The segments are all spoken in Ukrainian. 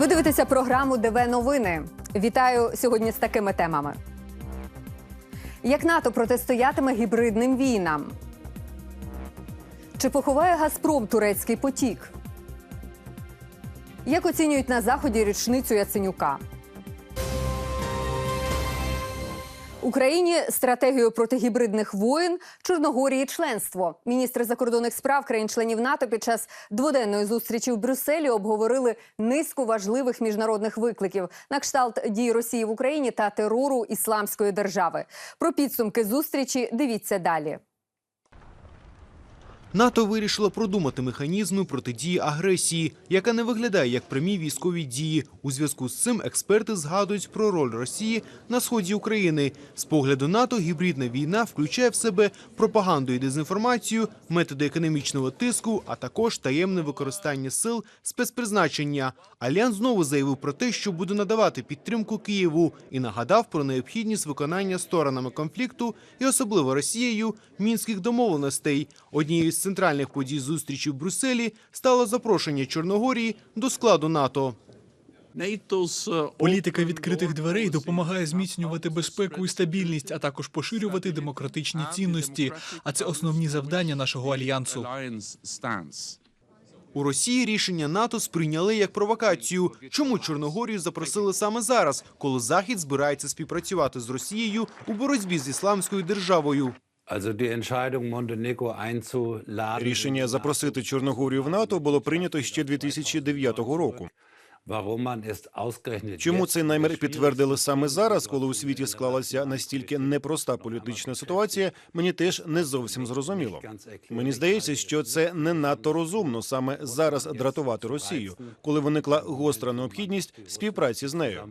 Ви дивитеся програму ДВ Новини. Вітаю сьогодні з такими темами. Як НАТО протистоятиме гібридним війнам? Чи поховає Газпром турецький потік? Як оцінюють на заході річницю Яценюка? Україні стратегію проти гібридних воєн, Чорногорії членство. Міністри закордонних справ країн-членів НАТО під час дводенної зустрічі в Брюсселі обговорили низку важливих міжнародних викликів на кшталт дій Росії в Україні та терору ісламської держави. Про підсумки зустрічі дивіться далі. НАТО вирішило продумати механізми протидії агресії, яка не виглядає як прямі військові дії. У зв'язку з цим експерти згадують про роль Росії на сході України. З погляду НАТО гібридна війна включає в себе пропаганду і дезінформацію, методи економічного тиску, а також таємне використання сил спецпризначення. Альянс знову заявив про те, що буде надавати підтримку Києву, і нагадав про необхідність виконання сторонами конфлікту і особливо Росією мінських домовленостей. Однією з центральних подій зустрічі в Брюсселі стало запрошення Чорногорії до складу НАТО. Політика відкритих дверей допомагає зміцнювати безпеку і стабільність, а також поширювати демократичні цінності. А це основні завдання нашого альянсу. У Росії рішення НАТО сприйняли як провокацію. Чому Чорногорію запросили саме зараз, коли Захід збирається співпрацювати з Росією у боротьбі з ісламською державою? Рішення запросити Чорногорію в НАТО було прийнято ще 2009 року. Чому цей намір підтвердили саме зараз, коли у світі склалася настільки непроста політична ситуація? Мені теж не зовсім зрозуміло. Мені здається, що це не надто розумно саме зараз дратувати Росію, коли виникла гостра необхідність співпраці з нею.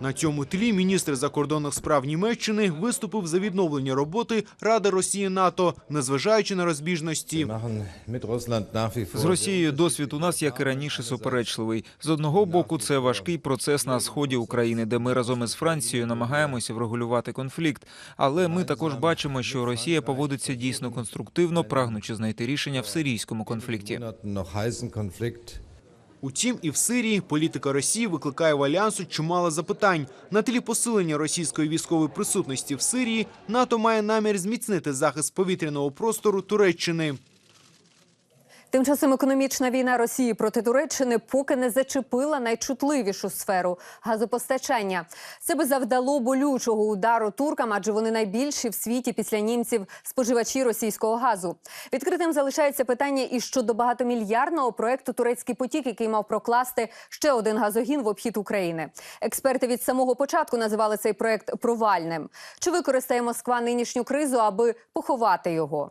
На цьому тлі міністр закордонних справ Німеччини виступив за відновлення роботи Ради Росії НАТО, незважаючи на розбіжності. З Росією досвід у нас, як і раніше, суперечливий. З одного боку, це важкий процес на сході України, де ми разом із Францією намагаємося врегулювати конфлікт. Але ми також бачимо, що Росія поводиться дійсно конструктивно, прагнучи знайти рішення в сирійському конфлікті. Утім, і в Сирії політика Росії викликає в альянсу чимало запитань. На тлі посилення російської військової присутності в Сирії НАТО має намір зміцнити захист повітряного простору Туреччини. Тим часом економічна війна Росії проти Туреччини поки не зачепила найчутливішу сферу газопостачання. Це би завдало болючого удару туркам, адже вони найбільші в світі після німців споживачі російського газу. Відкритим залишається питання і щодо багатомільярдного проекту Турецький потік, який мав прокласти ще один газогін в обхід України. Експерти від самого початку називали цей проект провальним. Чи використає Москва нинішню кризу, аби поховати його?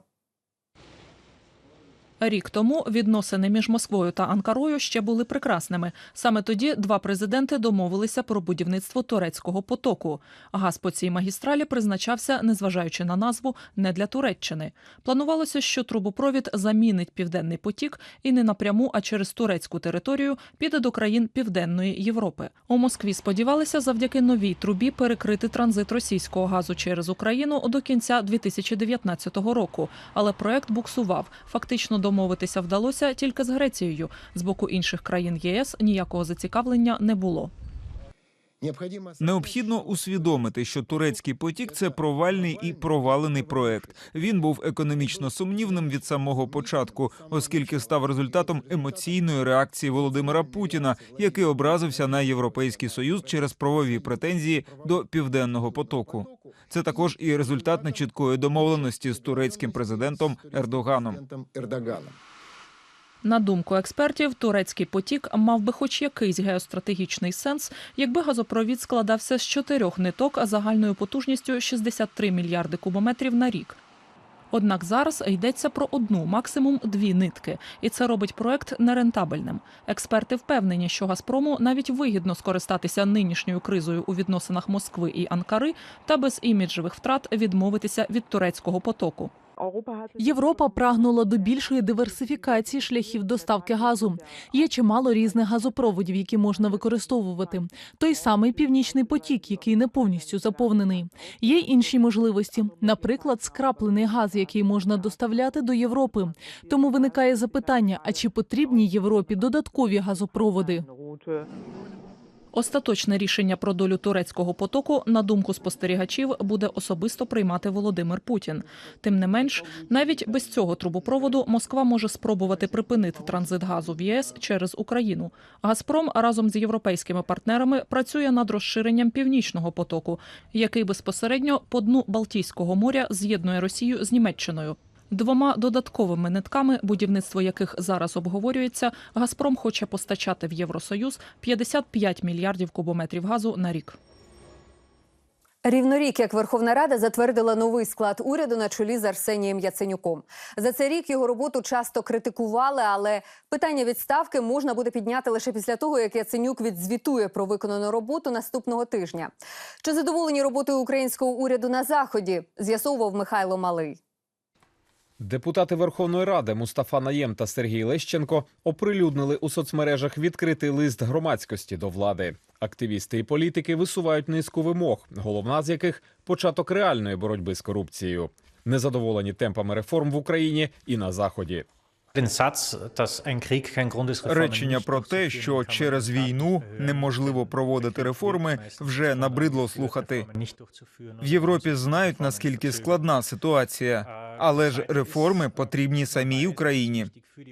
Рік тому відносини між Москвою та Анкарою ще були прекрасними. Саме тоді два президенти домовилися про будівництво турецького потоку. Газ по цій магістралі призначався, незважаючи на назву, не для Туреччини. Планувалося, що трубопровід замінить південний потік і не напряму, а через турецьку територію піде до країн Південної Європи. У Москві сподівалися завдяки новій трубі перекрити транзит російського газу через Україну до кінця 2019 року. Але проект буксував. Фактично домовитися вдалося тільки з Грецією. З боку інших країн ЄС ніякого зацікавлення не було. Необхідно усвідомити, що турецький потік це провальний і провалений проект. Він був економічно сумнівним від самого початку, оскільки став результатом емоційної реакції Володимира Путіна, який образився на європейський союз через правові претензії до південного потоку. Це також і результат нечіткої домовленості з турецьким президентом Ердоганом. На думку експертів, турецький потік мав би хоч якийсь геостратегічний сенс, якби газопровід складався з чотирьох ниток загальною потужністю 63 мільярди кубометрів на рік. Однак зараз йдеться про одну, максимум дві нитки, і це робить проект нерентабельним. Експерти впевнені, що Газпрому навіть вигідно скористатися нинішньою кризою у відносинах Москви і Анкари та без іміджевих втрат відмовитися від турецького потоку. Європа прагнула до більшої диверсифікації шляхів доставки газу. Є чимало різних газопроводів, які можна використовувати. Той самий північний потік, який не повністю заповнений. Є інші можливості, наприклад, скраплений газ, який можна доставляти до Європи. Тому виникає запитання: а чи потрібні Європі додаткові газопроводи? Остаточне рішення про долю турецького потоку, на думку спостерігачів, буде особисто приймати Володимир Путін. Тим не менш, навіть без цього трубопроводу Москва може спробувати припинити транзит газу в ЄС через Україну. Газпром разом з європейськими партнерами працює над розширенням північного потоку, який безпосередньо по дну Балтійського моря з'єднує Росію з Німеччиною. Двома додатковими нитками, будівництво яких зараз обговорюється, Газпром хоче постачати в Євросоюз 55 мільярдів кубометрів газу на рік. Рівно рік, як Верховна Рада затвердила новий склад уряду на чолі з Арсенієм Яценюком. За цей рік його роботу часто критикували, але питання відставки можна буде підняти лише після того, як Яценюк відзвітує про виконану роботу наступного тижня. Чи задоволені роботою українського уряду на заході? З'ясовував Михайло Малий. Депутати Верховної Ради Мустафа Наєм та Сергій Лещенко оприлюднили у соцмережах відкритий лист громадськості до влади. Активісти і політики висувають низку вимог, головна з яких початок реальної боротьби з корупцією. Незадоволені темпами реформ в Україні і на заході. Речення про те, що через війну неможливо проводити реформи, вже набридло слухати. В Європі знають наскільки складна ситуація, але ж реформи потрібні самій Україні,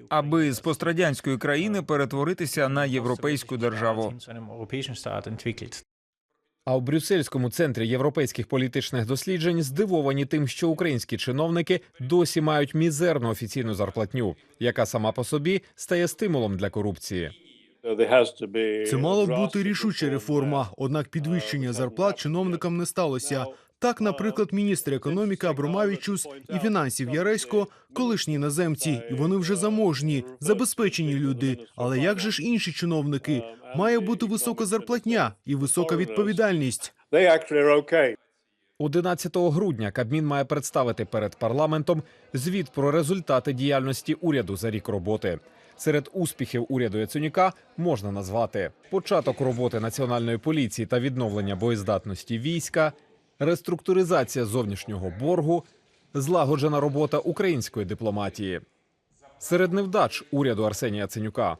аби з пострадянської країни перетворитися на європейську державу. А у Брюссельському центрі європейських політичних досліджень здивовані тим, що українські чиновники досі мають мізерну офіційну зарплатню, яка сама по собі стає стимулом для корупції. Це мала б бути рішуча реформа, однак підвищення зарплат чиновникам не сталося. Так, наприклад, міністр економіки Абромавічус і фінансів Яресько – колишні іноземці, і вони вже заможні, забезпечені люди. Але як же ж інші чиновники? Має бути висока зарплатня і висока відповідальність. 11 грудня Кабмін має представити перед парламентом звіт про результати діяльності уряду за рік роботи. Серед успіхів уряду Яценюка можна назвати початок роботи національної поліції та відновлення боєздатності війська, реструктуризація зовнішнього боргу, злагоджена робота української дипломатії. Серед невдач уряду Арсенія Яценюка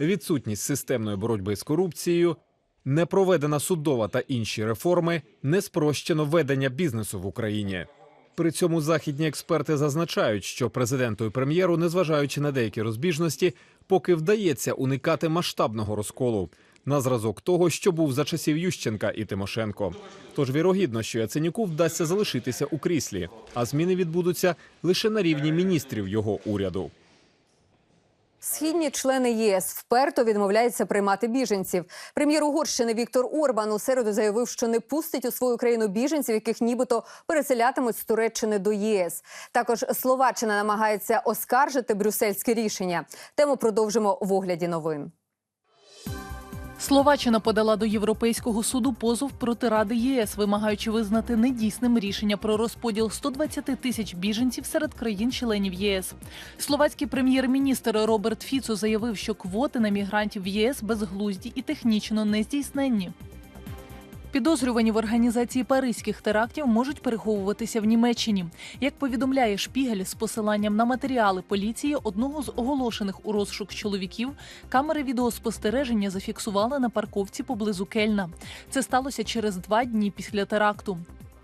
відсутність системної боротьби з корупцією, не проведена судова та інші реформи, не спрощено ведення бізнесу в Україні. При цьому західні експерти зазначають, що президенту і прем'єру, незважаючи на деякі розбіжності, поки вдається уникати масштабного розколу на зразок того, що був за часів Ющенка і Тимошенко. Тож вірогідно, що Яценюку вдасться залишитися у кріслі, а зміни відбудуться лише на рівні міністрів його уряду. Східні члени ЄС вперто відмовляються приймати біженців. Прем'єр Угорщини Віктор Орбан у середу заявив, що не пустить у свою країну біженців, яких нібито переселятимуть з Туреччини до ЄС. Також Словаччина намагається оскаржити брюссельське рішення. Тему продовжимо в огляді новин. Словаччина подала до Європейського суду позов проти Ради ЄС, вимагаючи визнати недійсним рішення про розподіл 120 тисяч біженців серед країн-членів ЄС. Словацький прем'єр-міністр Роберт Фіцо заявив, що квоти на мігрантів в ЄС безглузді і технічно нездійсненні. Підозрювані в організації паризьких терактів можуть переховуватися в Німеччині. Як повідомляє Шпігель з посиланням на матеріали поліції одного з оголошених у розшук чоловіків, камери відеоспостереження зафіксували на парковці поблизу Кельна. Це сталося через два дні після теракту.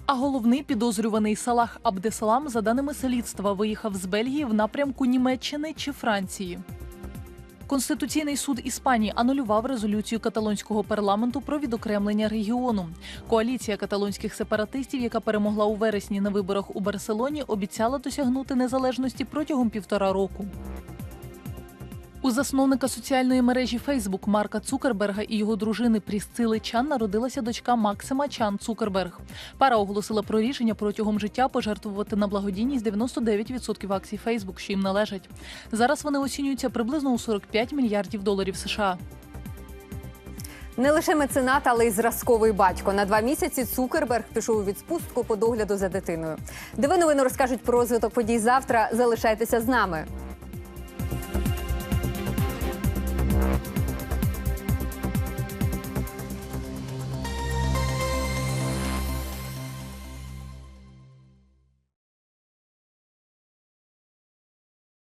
А головний підозрюваний Салах Абдесалам, за даними слідства, виїхав з Бельгії в напрямку Німеччини чи Франції. Конституційний суд Іспанії анулював резолюцію каталонського парламенту про відокремлення регіону. Коаліція каталонських сепаратистів, яка перемогла у вересні на виборах у Барселоні, обіцяла досягнути незалежності протягом півтора року. У засновника соціальної мережі Фейсбук Марка Цукерберга і його дружини Прісцили Чан народилася дочка Максима Чан Цукерберг. Пара оголосила про рішення протягом життя пожертвувати на благодійність 99% акцій Фейсбук, що їм належать. Зараз вони оцінюються приблизно у 45 мільярдів доларів США. Не лише меценат, але й зразковий батько. На два місяці Цукерберг пішов у відпустку по догляду за дитиною. Де ви новини розкажуть про розвиток подій завтра. Залишайтеся з нами.